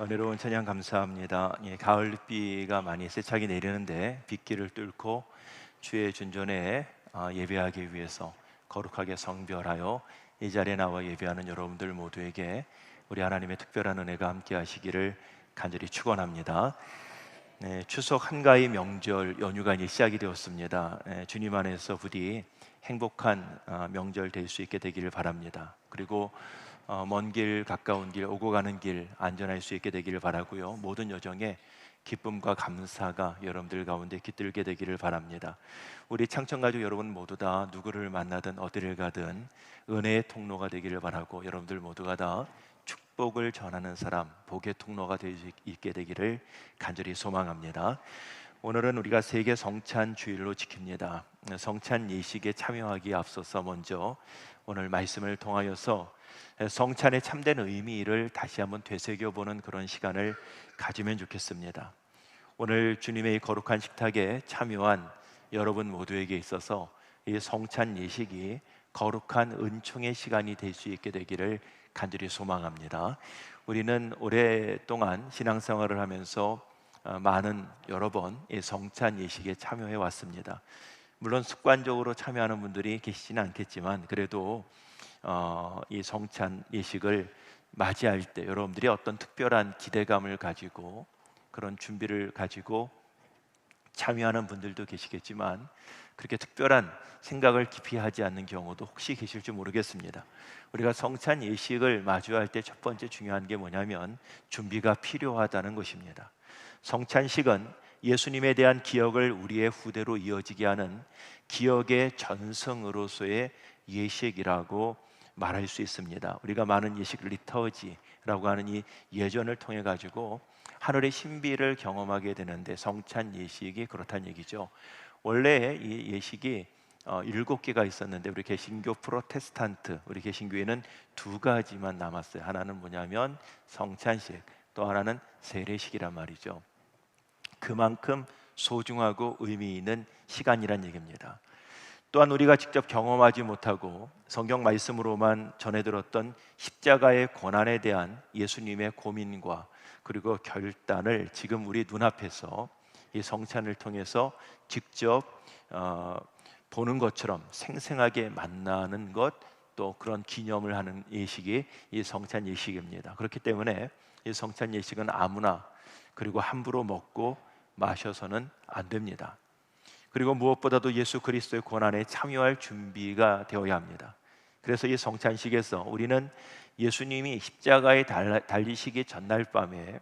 은혜로운 찬양 감사합니다. 예, 가을비가 많이 세차게 내리는데 빗길을 뚫고 주의 준전에 아, 예배하기 위해서 거룩하게 성별하여 이 자리에 나와 예배하는 여러분들 모두에게 우리 하나님의 특별한 은혜가 함께하시기를 간절히 축원합니다. 네, 추석 한가위 명절 연휴가 이제 시작이 되었습니다. 네, 주님 안에서 부디 행복한 아, 명절 될 수 있게 되기를 바랍니다. 그리고 어, 먼길 가까운 길 오고 가는 길 안전할 수 있게 되기를 바라고요. 모든 여정에 기쁨과 감사가 여러분들 가운데 깃들게 되기를 바랍니다. 우리 창천 가족 여러분 모두 다 누구를 만나든 어디를 가든 은혜의 통로가 되기를 바라고 여러분들 모두가 다 축복을 전하는 사람 복의 통로가 될수 있게 되기를 간절히 소망합니다. 오늘은 우리가 세계 성찬 주일로 지킵니다. 성찬 예식에 참여하기 앞서서 먼저 오늘 말씀을 통하여서 성찬의 참된 의미를 다시 한번 되새겨 보는 그런 시간을 가지면 좋겠습니다. 오늘 주님의 거룩한 식탁에 참여한 여러분 모두에게 있어서 이 성찬 예식이 거룩한 은총의 시간이 될 수 있게 되기를 간절히 소망합니다. 우리는 오랫동안 신앙생활을 하면서 어, 많은 여러 번이 성찬 예식에 참여해 왔습니다. 물론 습관적으로 참여하는 분들이 계시지는 않겠지만 그래도 어, 이 성찬 예식을 맞이할 때 여러분들이 어떤 특별한 기대감을 가지고 그런 준비를 가지고 참여하는 분들도 계시겠지만 그렇게 특별한 생각을 깊이 하지 않는 경우도 혹시 계실지 모르겠습니다. 우리가 성찬 예식을 마주할 때 첫 번째 중요한 게 뭐냐면 준비가 필요하다는 것입니다. 성찬식은 예수님에 대한 기억을 우리의 후대로 이어지게 하는 기억의 전승으로서의 예식이라고 말할 수 있습니다. 우리가 많은 예식 리터지라고 하는 이 예전을 통해 가지고 하늘의 신비를 경험하게 되는데 성찬 예식이 그렇다는 얘기죠. 원래 이 예식이 어, 일곱 개가 있었는데 우리 개신교 프로테스탄트 우리 개신교에는 두 가지만 남았어요. 하나는 뭐냐면 성찬식, 또 하나는 세례식이란 말이죠. 그만큼 소중하고 의미 있는 시간이란 얘기입니다. 또한 우리가 직접 경험하지 못하고 성경 말씀으로만 전해 들었던 십자가의 고난에 대한 예수님의 고민과 그리고 결단을 지금 우리 눈앞에서 이 성찬을 통해서 직접 어, 보는 것처럼 생생하게 만나는 것 또 그런 기념을 하는 예식이 이 성찬 예식입니다. 그렇기 때문에 이 성찬 예식은 아무나 그리고 함부로 먹고 마셔서는 안 됩니다. 그리고 무엇보다도 예수 그리스도의 고난에 참여할 준비가 되어야 합니다. 그래서 이 성찬식에서 우리는 예수님이 십자가에 달리시기 전날 밤에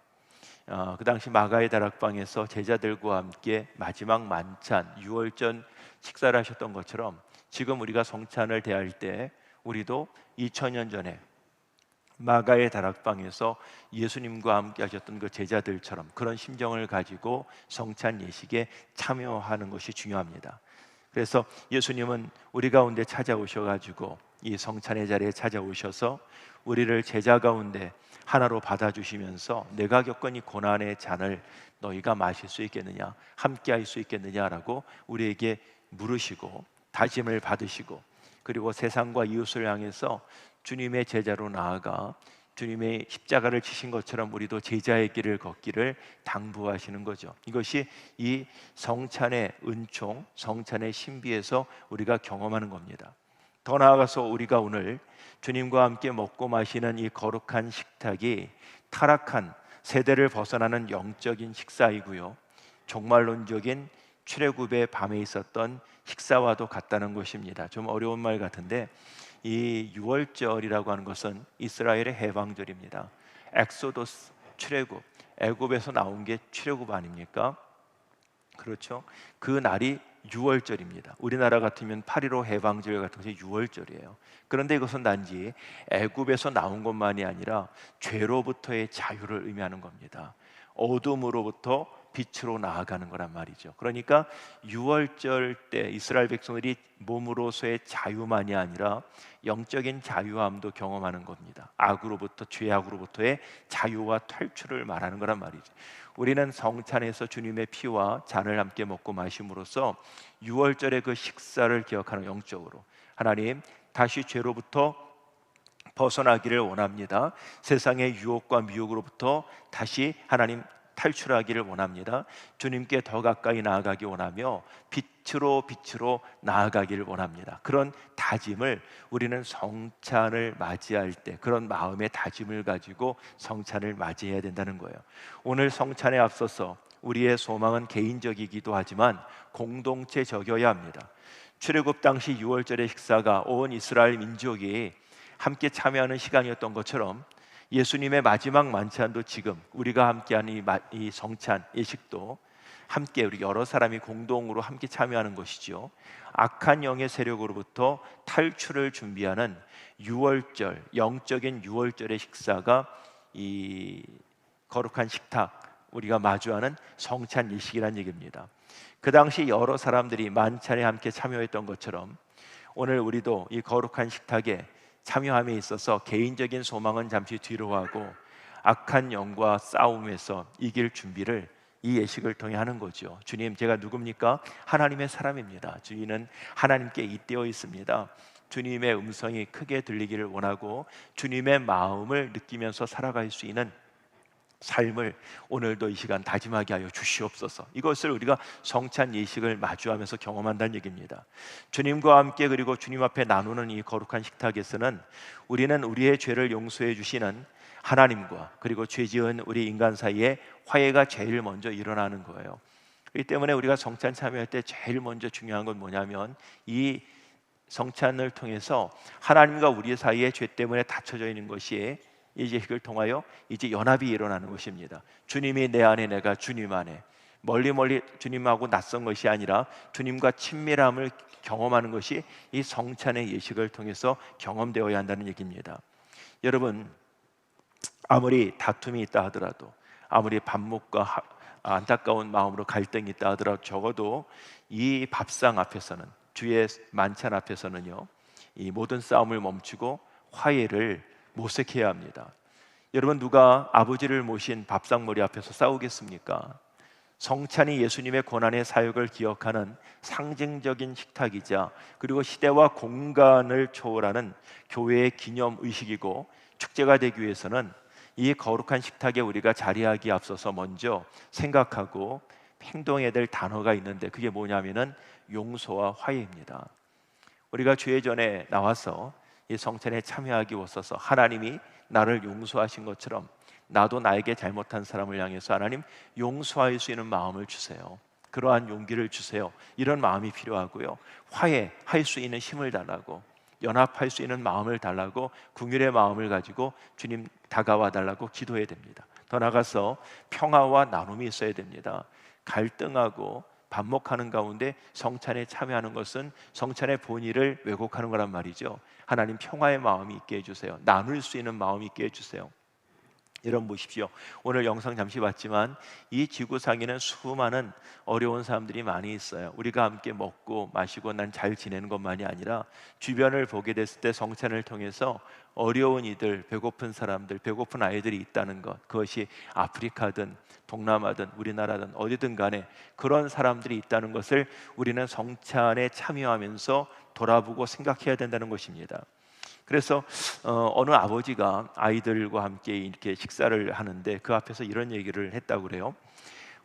어, 그 당시 마가의 다락방에서 제자들과 함께 마지막 만찬 유월전 식사를 하셨던 것처럼 지금 우리가 성찬을 대할 때 우리도 2000년 전에 마가의 다락방에서 예수님과 함께 하셨던 그 제자들처럼 그런 심정을 가지고 성찬 예식에 참여하는 것이 중요합니다. 그래서 예수님은 우리 가운데 찾아오셔 가지고 이 성찬의 자리에 찾아오셔서 우리를 제자 가운데 하나로 받아 주시면서 내가 겪은 이 고난의 잔을 너희가 마실 수 있겠느냐 함께 할 수 있겠느냐라고 우리에게 물으시고 다짐을 받으시고 그리고 세상과 이웃을 향해서 주님의 제자로 나아가 주님의 십자가를 지신 것처럼 우리도 제자의 길을 걷기를 당부하시는 거죠. 이것이 이 성찬의 은총, 성찬의 신비에서 우리가 경험하는 겁니다. 더 나아가서 우리가 오늘 주님과 함께 먹고 마시는 이 거룩한 식탁이 타락한 세대를 벗어나는 영적인 식사이고요. 종말론적인 출애굽의 밤에 있었던 식사와도 같다는 것입니다. 좀 어려운 말 같은데 이 유월절이라고 하는 것은 이스라엘의 해방절입니다. 엑소도스 출애굽 애굽에서 나온 게 출애굽 아닙니까? 그렇죠. 그 날이 6월절입니다. 우리나라 같으면 8.15 해방절 같은 것이 6월절이에요. 그런데 이것은 단지 애굽에서 나온 것만이 아니라 죄로부터의 자유를 의미하는 겁니다. 어둠으로부터 빛으로 나아가는 거란 말이죠. 그러니까 6월절 때 이스라엘 백성들이 몸으로서의 자유만이 아니라 영적인 자유함도 경험하는 겁니다. 악으로부터 죄악으로부터의 자유와 탈출을 말하는 거란 말이죠. 우리는 성찬에서 주님의 피와 잔을 함께 먹고 마심으로써 6월절의 그 식사를 기억하는 영적으로 하나님 다시 죄로부터 벗어나기를 원합니다. 세상의 유혹과 미혹으로부터 다시 하나님 탈출하기를 원합니다. 주님께 더 가까이 나아가기 원하며 빛으로 빛으로 나아가기를 원합니다. 그런 다짐을 우리는 성찬을 맞이할 때 그런 마음의 다짐을 가지고 성찬을 맞이해야 된다는 거예요. 오늘 성찬에 앞서서 우리의 소망은 개인적이기도 하지만 공동체적이어야 합니다. 출애굽 당시 6월절의 식사가 온 이스라엘 민족이 함께 참여하는 시간이었던 것처럼 예수님의 마지막 만찬도 지금 우리가 함께하는 이, 성찬 예식도 함께 우리 여러 사람이 공동으로 함께 참여하는 것이죠. 악한 영의 세력으로부터 탈출을 준비하는 유월절 영적인 유월절의 식사가 이 거룩한 식탁 우리가 마주하는 성찬 예식이란 얘기입니다. 그 당시 여러 사람들이 만찬에 함께 참여했던 것처럼 오늘 우리도 이 거룩한 식탁에 참여함에 있어서 개인적인 소망은 잠시 뒤로 하고 악한 영과 싸움에서 이길 준비를 이 예식을 통해 하는 거죠. 주님, 제가 누굽니까? 하나님의 사람입니다. 주인은 하나님께 잇대어 있습니다. 주님의 음성이 크게 들리기를 원하고 주님의 마음을 느끼면서 살아갈 수 있는 삶을 오늘도 이 시간 다짐하게 하여 주시옵소서. 이것을 우리가 성찬 예식을 마주하면서 경험한다는 얘기입니다. 주님과 함께 그리고 주님 앞에 나누는 이 거룩한 식탁에서는 우리는 우리의 죄를 용서해 주시는 하나님과 그리고 죄 지은 우리 인간 사이에 화해가 제일 먼저 일어나는 거예요. 그렇기 때문에 우리가 성찬 참여할 때 제일 먼저 중요한 건 뭐냐면 이 성찬을 통해서 하나님과 우리 사이에 죄 때문에 닫혀져 있는 것이 이 제식을 통하여 이제 연합이 일어나는 것입니다. 주님이 내 안에 내가 주님 안에 멀리 멀리 주님하고 낯선 것이 아니라 주님과 친밀함을 경험하는 것이 이 성찬의 예식을 통해서 경험되어야 한다는 얘기입니다. 여러분 아무리 다툼이 있다 하더라도 아무리 반목과 안타까운 마음으로 갈등이 있다 하더라도 적어도 이 밥상 앞에서는 주의 만찬 앞에서는요 이 모든 싸움을 멈추고 화해를 모색해야 합니다. 여러분 누가 아버지를 모신 밥상머리 앞에서 싸우겠습니까? 성찬이 예수님의 고난의 사역을 기억하는 상징적인 식탁이자 그리고 시대와 공간을 초월하는 교회의 기념 의식이고 축제가 되기 위해서는 이 거룩한 식탁에 우리가 자리하기 앞서서 먼저 생각하고 행동해야 될 단어가 있는데 그게 뭐냐면은 용서와 화해입니다. 우리가 주의 전에 나와서 이 성찬에 참여하기 위해서 하나님이 나를 용서하신 것처럼 나도 나에게 잘못한 사람을 향해서 하나님 용서할 수 있는 마음을 주세요. 그러한 용기를 주세요. 이런 마음이 필요하고요. 화해할 수 있는 힘을 달라고 연합할 수 있는 마음을 달라고 궁율의 마음을 가지고 주님 다가와 달라고 기도해야 됩니다. 더 나가서 평화와 나눔이 있어야 됩니다. 갈등하고 반목하는 가운데 성찬에 참여하는 것은 성찬의 본의를 왜곡하는 거란 말이죠. 하나님 평화의 마음이 있게 해주세요. 나눌 수 있는 마음이 있게 해주세요. 여러분 보십시오. 오늘 영상 잠시 봤지만 이 지구상에는 수많은 어려운 사람들이 많이 있어요. 우리가 함께 먹고 마시고 난 잘 지내는 것만이 아니라 주변을 보게 됐을 때 성찬을 통해서 어려운 이들, 배고픈 사람들, 배고픈 아이들이 있다는 것. 그것이 아프리카든 동남아든 우리나라든 어디든 간에 그런 사람들이 있다는 것을 우리는 성찬에 참여하면서 돌아보고 생각해야 된다는 것입니다. 그래서 어, 느 아버지가 아이들과 함께 이렇게 식사를 하는데 그 앞에서 이런 얘기를 했다고 그래요.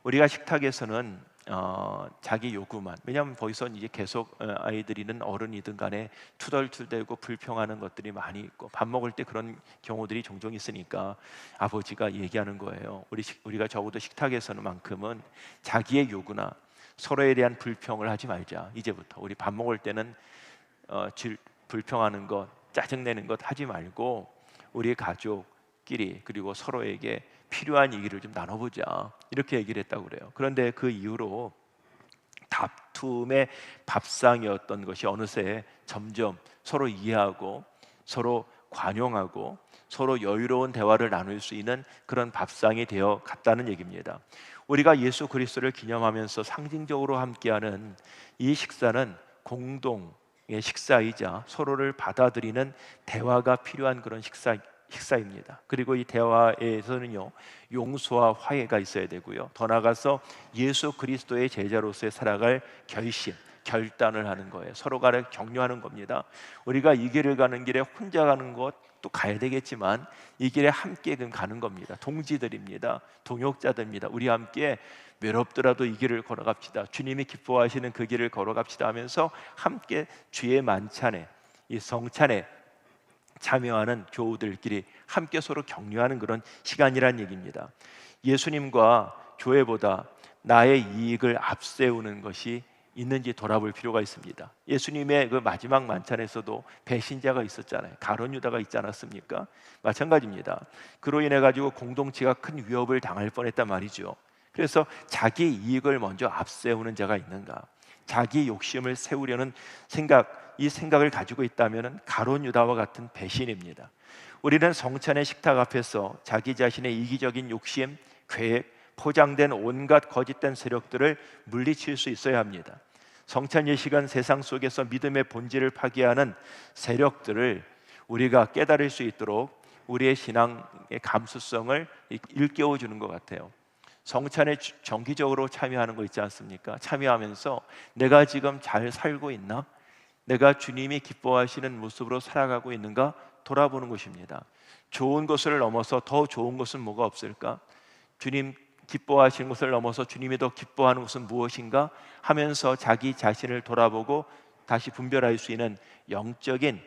우리가 식탁에서는 어, 자기 요구만 왜냐하면 거기서 이제 계속 어, 아이들이는 어른이든 간에 투덜투덜대고 불평하는 것들이 많이 있고 밥 먹을 때 그런 경우들이 종종 있으니까 아버지가 얘기하는 거예요. 우리 식, 우리가 적어도 식탁에서는 만큼은 자기의 요구나 서로에 대한 불평을 하지 말자. 이제부터 우리 밥 먹을 때는 어, 질, 불평하는 것, 짜증내는 것 하지 말고 우리 가족끼리 그리고 서로에게 필요한 얘기를 좀 나눠보자 이렇게 얘기를 했다고 그래요. 그런데 그 이후로 다툼의 밥상이었던 것이 어느새 점점 서로 이해하고 서로 관용하고 서로 여유로운 대화를 나눌 수 있는 그런 밥상이 되어 갔다는 얘기입니다. 우리가 예수 그리스도를 기념하면서 상징적으로 함께하는 이 식사는 공동의 식사이자 서로를 받아들이는 대화가 필요한 그런 식사 식사입니다. 그리고 이 대화에서는요 용서와 화해가 있어야 되고요. 더 나아가서 예수 그리스도의 제자로서의 살아갈 결심, 결단을 하는 거예요. 서로가 격려하는 겁니다. 우리가 이 길을 가는 길에 혼자 가는 것 또 가야 되겠지만 이 길에 함께 가는 겁니다. 동지들입니다. 동역자들입니다. 우리 함께 외롭더라도 이 길을 걸어갑시다. 주님이 기뻐하시는 그 길을 걸어갑시다 하면서 함께 주의 만찬에 이 성찬에 참여하는 교우들끼리 함께 서로 격려하는 그런 시간이란 얘기입니다. 예수님과 교회보다 나의 이익을 앞세우는 것이 있는지 돌아볼 필요가 있습니다. 예수님의 그 마지막 만찬에서도 배신자가 있었잖아요. 가론 유다가 있지 않았습니까? 마찬가지입니다. 그로 인해 가지고 공동체가 큰 위협을 당할 뻔했단 말이죠. 그래서 자기 이익을 먼저 앞세우는 자가 있는가? 자기 욕심을 세우려는 생각, 이 생각을 가지고 있다면 가론 유다와 같은 배신입니다. 우리는 성찬의 식탁 앞에서 자기 자신의 이기적인 욕심, 계획, 포장된 온갖 거짓된 세력들을 물리칠 수 있어야 합니다. 성찬 예식은 세상 속에서 믿음의 본질을 파괴하는 세력들을 우리가 깨달을 수 있도록 우리의 신앙의 감수성을 일깨워 주는 것 같아요. 성찬에 정기적으로 참여하는 거 있지 않습니까? 참여하면서 내가 지금 잘 살고 있나? 내가 주님이 기뻐하시는 모습으로 살아가고 있는가 돌아보는 것입니다. 좋은 것을 넘어서 더 좋은 것은 뭐가 없을까? 주님 기뻐하시는 것을 넘어서 주님이 더 기뻐하는 것은 무엇인가 하면서 자기 자신을 돌아보고 다시 분별할 수 있는 영적인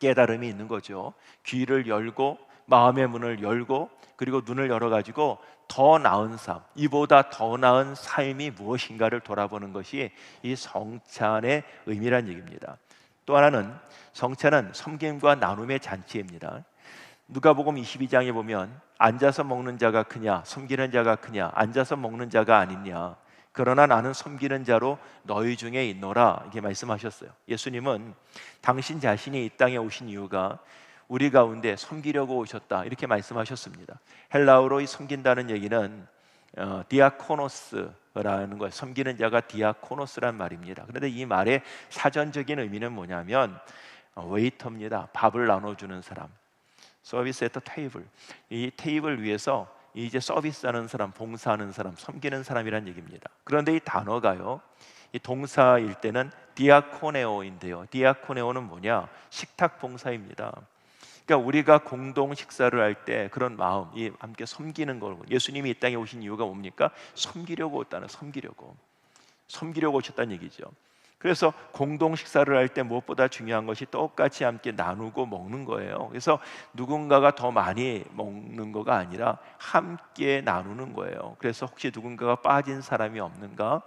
깨달음이 있는 거죠. 귀를 열고 마음의 문을 열고 그리고 눈을 열어 가지고 더 나은 삶, 이보다 더 나은 삶이 무엇인가를 돌아보는 것이 이 성찬의 의미란 얘기입니다. 또 하나는 성찬은 섬김과 나눔의 잔치입니다. 누가복음 22장에 보면 앉아서 먹는 자가 크냐 섬기는 자가 크냐 앉아서 먹는 자가 아니냐 그러나 나는 섬기는 자로 너희 중에 있노라 이렇게 말씀하셨어요. 예수님은 당신 자신이 이 땅에 오신 이유가 우리 가운데 섬기려고 오셨다 이렇게 말씀하셨습니다. 헬라어로 이 섬긴다는 얘기는 어, 디아코노스라는 거예요. 섬기는 자가 디아코노스란 말입니다. 그런데 이 말의 사전적인 의미는 뭐냐면 어, 웨이터입니다. 밥을 나눠주는 사람. 서비스 에터 테이블. 이 테이블 위에서 이제 서비스하는 사람, 봉사하는 사람, 섬기는 사람이란 얘기입니다. 그런데 이 단어가요. 이 동사일 때는 디아코네오인데요. 디아코네오는 뭐냐? 식탁 봉사입니다. 그러니까 우리가 공동 식사를 할 때 그런 마음, 이 함께 섬기는 걸 예수님이 이 땅에 오신 이유가 뭡니까? 섬기려고 왔다는 섬기려고. 섬기려고 오셨다는 얘기죠. 그래서 공동 식사를 할 때 무엇보다 중요한 것이 똑같이 함께 나누고 먹는 거예요. 그래서 누군가가 더 많이 먹는 거가 아니라 함께 나누는 거예요. 그래서 혹시 누군가가 빠진 사람이 없는가?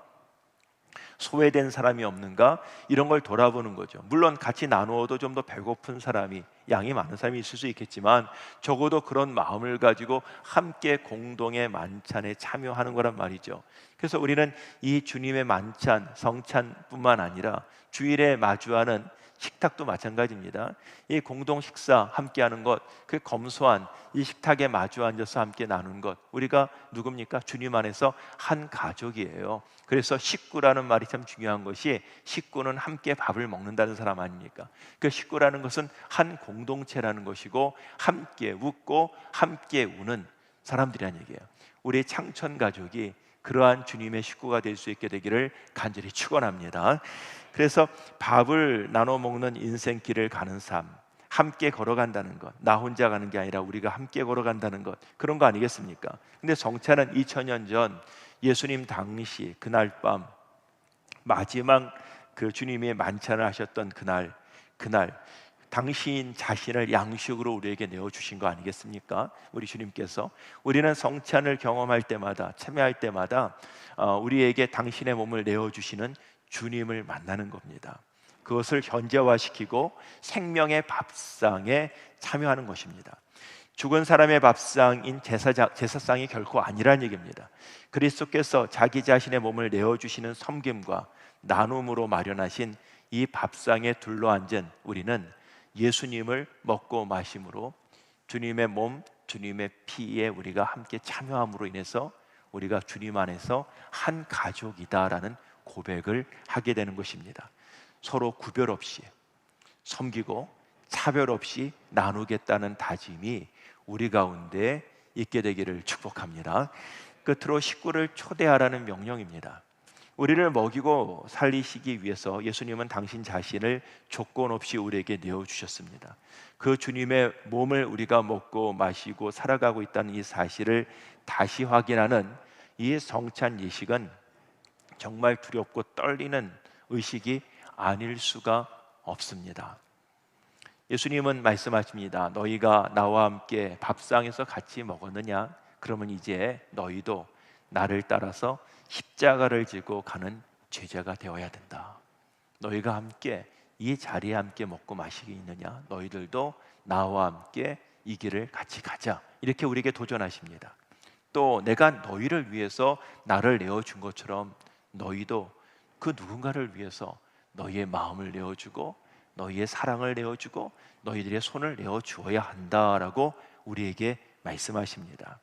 소외된 사람이 없는가 이런 걸 돌아보는 거죠. 물론 같이 나누어도 좀 더 배고픈 사람이 양이 많은 사람이 있을 수 있겠지만 적어도 그런 마음을 가지고 함께 공동의 만찬에 참여하는 거란 말이죠. 그래서 우리는 이 주님의 만찬, 성찬뿐만 아니라 주일에 마주하는 식탁도 마찬가지입니다. 이 공동 식사 함께 하는 것, 그 검소한 이 식탁에 마주 앉아서 함께 나눈 것, 우리가 누굽니까? 주님 안에서 한 가족이에요. 그래서 식구라는 말이 참 중요한 것이 식구는 함께 밥을 먹는다는 사람 아닙니까? 그 식구라는 것은 한 공동체라는 것이고 함께 웃고 함께 우는 사람들이란 얘기예요. 우리 창천 가족이 그러한 주님의 식구가 될 수 있게 되기를 간절히 축원합니다. 그래서 밥을 나눠 먹는 인생길을 가는 삶, 함께 걸어간다는 것, 나 혼자 가는 게 아니라 우리가 함께 걸어간다는 것, 그런 거 아니겠습니까? 근데 정차는 2000년 전 예수님 당시 그날 밤 마지막 그 주님의 만찬을 하셨던 그날, 그날 당신 자신을 양식으로 우리에게 내어 주신 거 아니겠습니까? 우리 주님께서 우리는 성찬을 경험할 때마다 참여할 때마다 어, 우리에게 당신의 몸을 내어 주시는 주님을 만나는 겁니다. 그것을 현재화시키고 생명의 밥상에 참여하는 것입니다. 죽은 사람의 밥상인 제사, 제사상이 결코 아니란 얘기입니다. 그리스도께서 자기 자신의 몸을 내어주시는 섬김과 나눔으로 마련하신 이 밥상에 둘러앉은 우리는 예수님을 먹고 마심으로 주님의 몸, 주님의 피에 우리가 함께 참여함으로 인해서 우리가 주님 안에서 한 가족이다라는 고백을 하게 되는 것입니다. 서로 구별 없이 섬기고 차별 없이 나누겠다는 다짐이 우리 가운데 있게 되기를 축복합니다. 끝으로 식구를 초대하라는 명령입니다. 우리를 먹이고 살리시기 위해서 예수님은 당신 자신을 조건 없이 우리에게 내어 주셨습니다. 그 주님의 몸을 우리가 먹고 마시고 살아가고 있다는 이 사실을 다시 확인하는 이 성찬 예식은 정말 두렵고 떨리는 의식이 아닐 수가 없습니다. 예수님은 말씀하십니다. 너희가 나와 함께 밥상에서 같이 먹었느냐? 그러면 이제 너희도 나를 따라서 십자가를 지고 가는 제자가 되어야 된다. 너희가 함께 이 자리에 함께 먹고 마시게 있느냐? 너희들도 나와 함께 이 길을 같이 가자. 이렇게 우리에게 도전하십니다. 또 내가 너희를 위해서 나를 내어 준 것처럼 너희도 그 누군가를 위해서 너희의 마음을 내어 주고 너희의 사랑을 내어 주고 너희들의 손을 내어 주어야 한다라고 우리에게 말씀하십니다.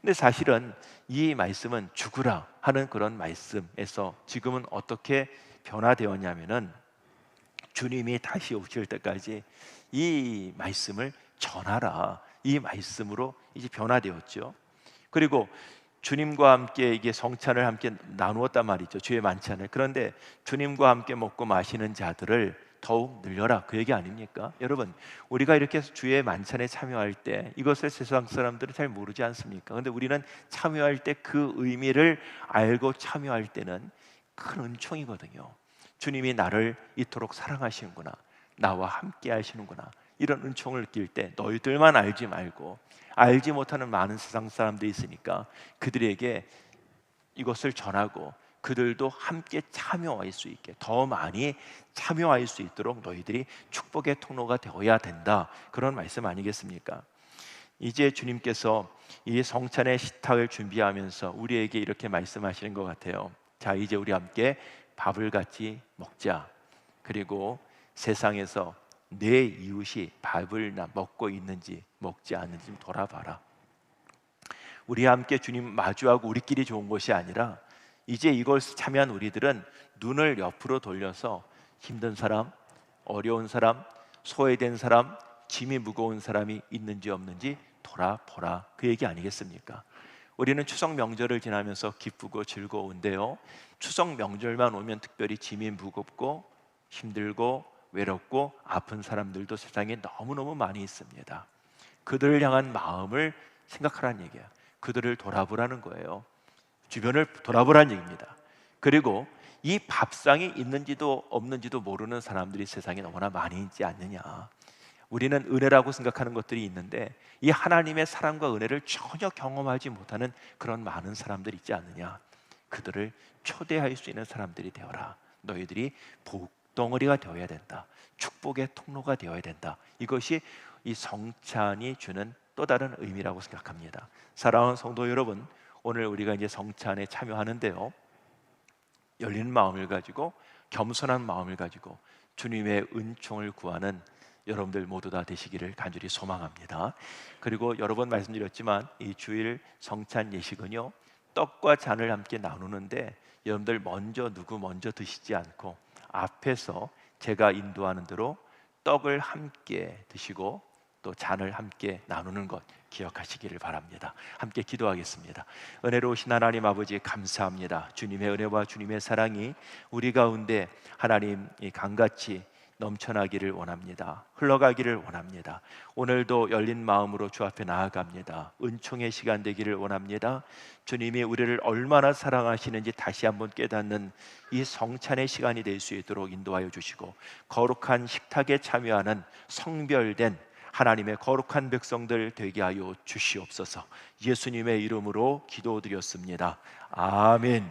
근데 사실은 이 말씀은 죽으라 하는 그런 말씀에서 지금은 어떻게 변화되었냐면은 주님이 다시 오실 때까지 이 말씀을 전하라. 이 말씀으로 이제 변화되었죠. 그리고 주님과 함께 이게 성찬을 함께 나누었단 말이죠. 주의 만찬을. 그런데 주님과 함께 먹고 마시는 자들을 더욱 늘려라 그 얘기 아닙니까? 여러분 우리가 이렇게 주의 만찬에 참여할 때 이것을 세상 사람들은 잘 모르지 않습니까? 근데 우리는 참여할 때 그 의미를 알고 참여할 때는 큰 은총이거든요. 주님이 나를 이토록 사랑하시는구나. 나와 함께 하시는구나. 이런 은총을 느낄 때 너희들만 알지 말고 알지 못하는 많은 세상 사람들이 있으니까 그들에게 이것을 전하고 그들도 함께 참여할 수 있게 더 많이 참여할 수 있도록 너희들이 축복의 통로가 되어야 된다. 그런 말씀 아니겠습니까? 이제 주님께서 이 성찬의 식탁을 준비하면서 우리에게 이렇게 말씀하시는 것 같아요. 자, 이제 우리 함께 밥을 같이 먹자. 그리고 세상에서 내 이웃이 밥을 먹고 있는지 먹지 않는지 좀 돌아봐라. 우리 함께 주님 마주하고 우리끼리 좋은 것이 아니라 이제 이걸 참여한 우리들은 눈을 옆으로 돌려서 힘든 사람, 어려운 사람, 소외된 사람, 짐이 무거운 사람이 있는지 없는지 돌아보라. 그 얘기 아니겠습니까? 우리는 추석 명절을 지나면서 기쁘고 즐거운데요. 추석 명절만 오면 특별히 짐이 무겁고 힘들고 외롭고 아픈 사람들도 세상에 너무너무 많이 있습니다. 그들을 향한 마음을 생각하라는 얘기야. 그들을 돌아보라는 거예요. 주변을 돌아보라는 얘기입니다. 그리고 이 밥상이 있는지도 없는지도 모르는 사람들이 세상에 너무나 많이 있지 않느냐. 우리는 은혜라고 생각하는 것들이 있는데 이 하나님의 사랑과 은혜를 전혀 경험하지 못하는 그런 많은 사람들이 있지 않느냐. 그들을 초대할 수 있는 사람들이 되어라. 너희들이 복 덩어리가 되어야 된다. 축복의 통로가 되어야 된다. 이것이 이 성찬이 주는 또 다른 의미라고 생각합니다. 사랑하는 성도 여러분, 오늘 우리가 이제 성찬에 참여하는데요. 열린 마음을 가지고 겸손한 마음을 가지고 주님의 은총을 구하는 여러분들 모두 다 되시기를 간절히 소망합니다. 그리고 여러 번 말씀드렸지만 이 주일 성찬 예식은요 떡과 잔을 함께 나누는데 여러분들 먼저 누구 먼저 드시지 않고 앞에서 제가 인도하는 대로 떡을 함께 드시고 또 잔을 함께 나누는 것 기억하시기를 바랍니다. 함께 기도하겠습니다. 은혜로우신 하나님 아버지 감사합니다. 주님의 은혜와 주님의 사랑이 우리 가운데 하나님 이 강같이 넘쳐나기를 원합니다. 흘러가기를 원합니다. 오늘도 열린 마음으로 주 앞에 나아갑니다. 은총의 시간 되기를 원합니다. 주님이 우리를 얼마나 사랑하시는지 다시 한번 깨닫는 이 성찬의 시간이 될 수 있도록 인도하여 주시고 거룩한 식탁에 참여하는 성별된 하나님의 거룩한 백성들 되게 하여 주시옵소서. 예수님의 이름으로 기도드렸습니다. 아멘.